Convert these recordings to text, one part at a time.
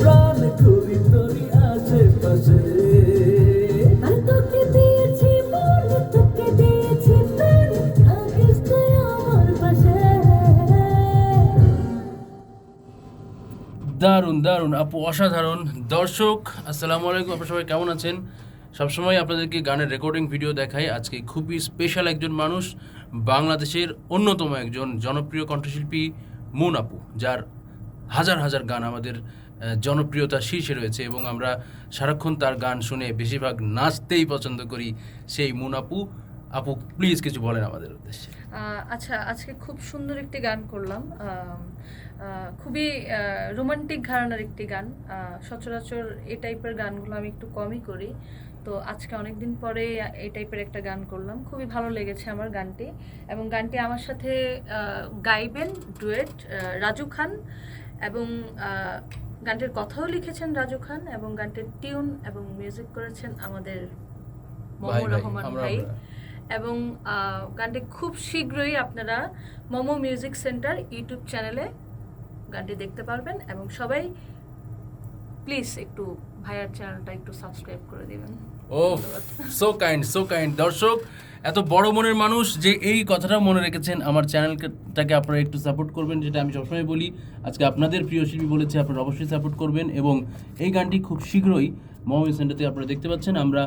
প্রাণ করি আশেপাশে দারুণ দারুণ। আপু অসাধারণ। দর্শক আসসালামু আলাইকুম। আপনারা সবাই কেমন আছেন? সবসময় আপনাদেরকে গানের রেকর্ডিং ভিডিও দেখাই। আজকে খুবই স্পেশাল একজন মানুষ বাংলাদেশের অন্যতম একজন জনপ্রিয় কণ্ঠশিল্পী মুন আপু যার হাজার হাজার গান আমাদের জনপ্রিয়তা শীর্ষে রয়েছে এবং আমরা সারাক্ষণ তার গান শুনে বেশিরভাগ নাচতেই পছন্দ করি সেই মুন আপু। প্লিজ কিছু বলেন আমাদের উদ্দেশ্যে। আচ্ছা আজকে খুব সুন্দর একটি গান করলাম। খুবই রোমান্টিক ঘরানার একটি গান। সচরাচর এই টাইপের গানগুলো আমি একটু কমই করি। তো আজকে অনেকদিন পরে এই টাইপের একটা গান করলাম। খুবই ভালো লেগেছে আমার গানটি। এবং গানটি আমার সাথে গাইবেন ডুয়েট রাজু খান। এবং গানটির কথাও লিখেছেন রাজু খান এবং গানটির টিউন এবং মিউজিক করেছেন আমাদের রহমান ভাই। এবং গানটি খুব শীঘ্রই আপনারা মমো মিউজিক সেন্টার ইউটিউব চ্যানেলে গানটি দেখতে পারবেন এবং সবাই প্লিজ একটু ভাইয়ার চ্যানেলটা একটু সাবস্ক্রাইব করে দিবেন। ও সো কাইন্ড সো কাইন্ড দর্শক এত বড় মনের মানুষ যে এই কথাটা মনে রেখেছেন আমার চ্যানেলটাকে আপনারা একটু সাপোর্ট করবেন, যেটা আমি সবসময় বলি। আজকে আপনাদের প্রিয় শিল্পী বলেছে, আপনারা অবশ্যই সাপোর্ট করবেন এবং এই গানটি খুব শীঘ্রই মহামিন সেন্টারতে আপনারা দেখতে পাচ্ছেন। আমরা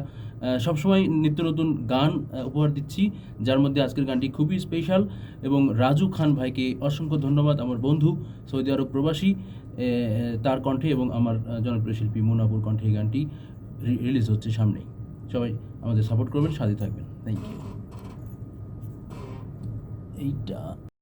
সবসময় নিত্য নতুন গান উপহার দিচ্ছি, যার মধ্যে আজকের গানটি খুবই স্পেশাল এবং রাজু খান ভাইকে অসংখ্য ধন্যবাদ, আমার বন্ধু, সৌদি আরব প্রবাসী তার কণ্ঠে এবং আমার জনপ্রিয় শিল্পী মোনাপুর কণ্ঠে এই গানটি রিলিজ হচ্ছে সামনেই। সবাই আমাদের সাপোর্ট করবেন, সাথে থাকবেন। থ্যাংক ইউ এইটা